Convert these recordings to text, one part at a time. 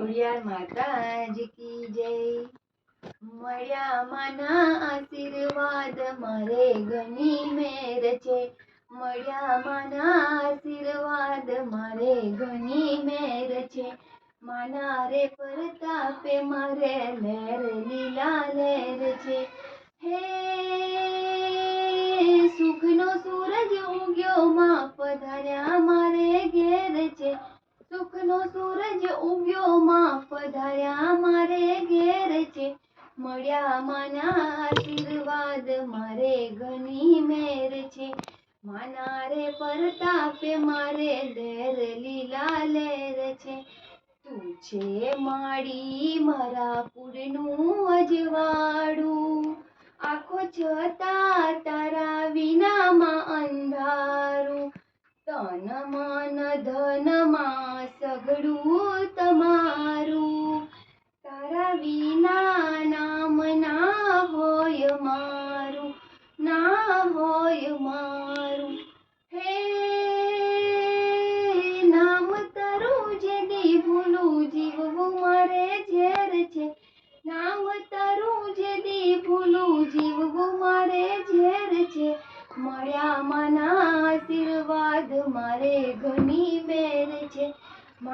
ખોડિયાર માતાજી જય. મળ્યા માના આશીર્વાદ, મારે ઘણી મેર છે. મળ્યા માના આશીર્વાદ, મારે ઘણી મેર છે. માના રે પરતાપે મારે લેર લીલા લેર છે. હે સુખનો સૂરજ ઉગ્યો માં પધાર્યા મારે ઘેર છે સુખનો સૂરજ ઉગ્યો માં પધાર્યા મારે ઘેર છે. મળ્યા માના આશીર્વાદ, મારે ઘણી મેર છે. માના રે પ્રતાપે મારે લેર લીલા લેર છે. તું છે માડી મારા પૂરનું અજવાળું. આખો છતાં તારા વિનામાં અંધારું. તન મન ધનમાં સગડું તમારું તારા વિના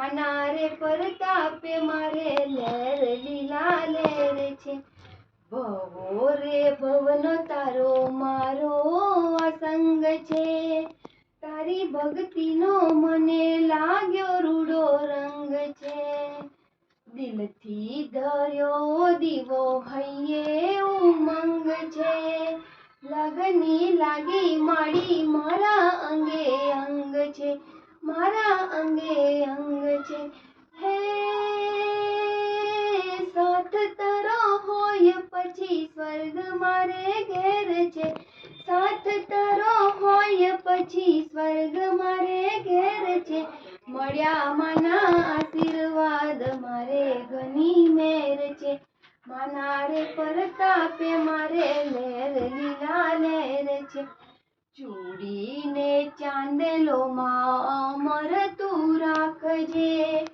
માના રે પરતાપે મારે લેર લીલા લેર છે. ભવો રે ભવનો, તારો મારો અસંગ છે. તારી ભક્તિનો મને લાગ્યો રૂડો રંગ છે. દિલથી ધર્યો દીવો હૈયે ઉમંગ છે. લગની લાગી માડી મારા અંગે મારા અંગે અંગ છે. હે સાથ તરો હોય પછી સ્વર્ગ મારે ઘેર છે. સાથ તરો હોય પછી સ્વર્ગ મારે ઘેર છે. મળ્યા માના આશીર્વાદ મારે ઘણી મેર છે. માના પ્રતાપે મારે લેર લીલા લેર છે. ચૂડીને ચાંદલો અમર તું રાખજે.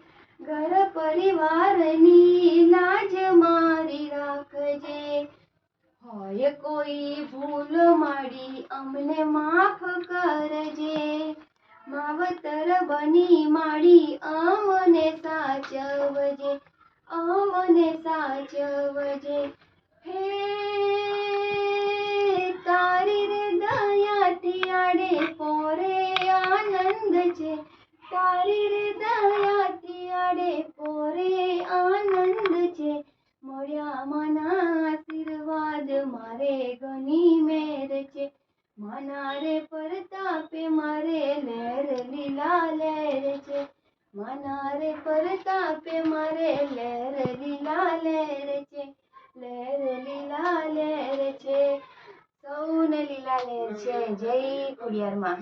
ઘર પરિવારની લાજ મારી રાખજે. હોય કોઈ ભૂલ માડી અમને માફ કરજે. માવતર બની માડી અમને સાચવજે. અમને સાચવજે. મેર છે માના રે પ્રતાપે મારે લહેર લીલા લહેર છે માના રે પ્રતાપે મારે લહેર લીલા લહેર છે લહેર લીલા લહેર છે સૌને લીલા લહેર છે જય ખોડિયાર માં